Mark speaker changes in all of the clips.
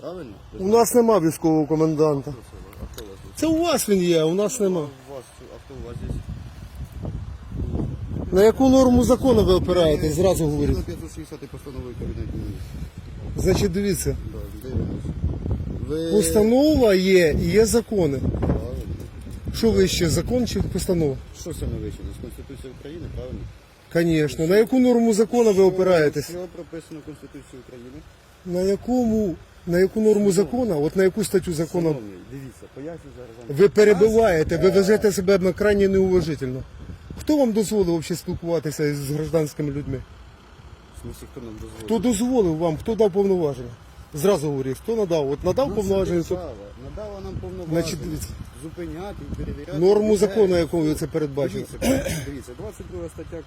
Speaker 1: Правильно?
Speaker 2: У нас нема військового коменданта.
Speaker 1: У вас?
Speaker 2: Це у вас він є, а у нас нема.
Speaker 1: У вас, а у вас є?
Speaker 2: На яку норму закону ви опираєтесь, зразу говорю.
Speaker 1: Згідно 560 постанови Кабінету Міністрів.
Speaker 2: Значить, дивіться,
Speaker 1: дивимось. Ви...
Speaker 2: постанова є і є закони.
Speaker 1: Правильно.
Speaker 2: Що вище, закон чи постанова?
Speaker 1: Що саме вичено? З Конституції України, правильно?
Speaker 2: Звісно. На яку норму закону ви опираєтесь?
Speaker 1: Що прописано в Конституції України?
Speaker 2: На якому, на яку норму закону, от на яку статтю закону
Speaker 1: Шановний, дивіться, поясню зараз вам.
Speaker 2: ви перебиваєте, ви везете себе на крайне неуважительно. Хто вам дозволив взагалі спілкуватися з гражданськими людьми?
Speaker 1: В хто нам дозволив?
Speaker 2: Хто дозволив вам, хто дав повноваження? Зразу говорю, хто надав? От надав повноваження. то-
Speaker 1: держава надала нам повноваження
Speaker 2: Значить, дивіться.
Speaker 1: зупиняти і перевіряти.
Speaker 2: Норму
Speaker 1: людей.
Speaker 2: закону, якою ви це передбачили.
Speaker 1: Дивіться, дивіться, 22 стаття е,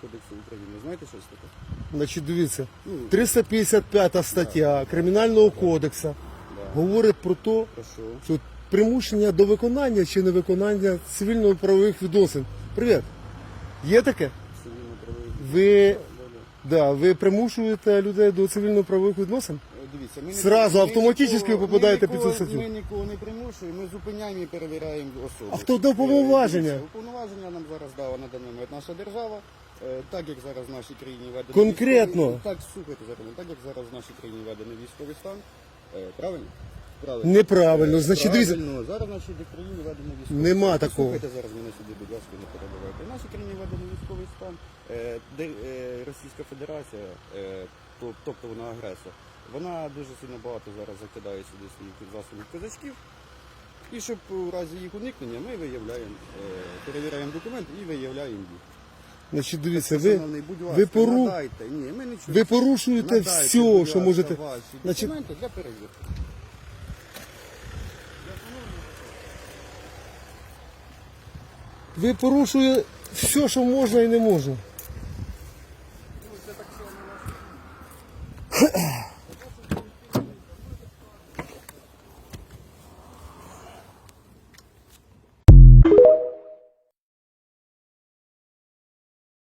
Speaker 1: кодексу України. Знаєте, що це таке?
Speaker 2: Значить, дивіться.
Speaker 1: Ну,
Speaker 2: 355 стаття Кримінального кодексу говорить про те, що примушення до виконання чи невиконання цивільно-правових відносин. Привіт. Є таке?
Speaker 1: Цивільно-правовий.
Speaker 2: Ви,
Speaker 1: Да,
Speaker 2: ви примушуєте людей до цивільно-правових відносин?
Speaker 1: Е, Дивіться, ми не-
Speaker 2: Зразу
Speaker 1: ми
Speaker 2: автоматично
Speaker 1: нікого-
Speaker 2: ви попадаєте
Speaker 1: ми
Speaker 2: під цю
Speaker 1: нікого-
Speaker 2: статтю.
Speaker 1: Ми нікого не примушуємо, ми зупиняємо і перевіряємо особу.
Speaker 2: А хто дав повноваження?
Speaker 1: Е, дивіться, Повноваження нам зараз дала на даний момент наша держава. Е, Так як зараз в нашій країні введено
Speaker 2: Конкретно?
Speaker 1: військовий- так слухайте зараз, так як зараз в нашій країні введений військовий стан. е, Правильно? Правильно.
Speaker 2: Неправильно. Значить, дивіться,
Speaker 1: Правильно. Зараз в нашій країні введено військовий
Speaker 2: Нема
Speaker 1: стан.
Speaker 2: такого.
Speaker 1: Слухайте зараз мене сюди, будь ласка, не перебивайте. В нашій країні введено військовий стан, е, де е, Російська Федерація, е, то- тобто вона агресор, вона дуже сильно багато зараз закидає сюди своїх засобів козачків. І щоб у разі їх уникнення ми виявляємо, е, перевіряємо документи і виявляємо їх.
Speaker 2: Значить, дивіться, ви,
Speaker 1: Шановний, будь ласка,
Speaker 2: ви пору-
Speaker 1: надайте. Ні, ми нічого.
Speaker 2: ви порушуєте
Speaker 1: Надайте,
Speaker 2: все, що можете.
Speaker 1: Ваші
Speaker 2: Значить-
Speaker 1: документи для перевірки.
Speaker 2: Ви порушуєте все, що можна і не можна.
Speaker 1: Ну, Це так само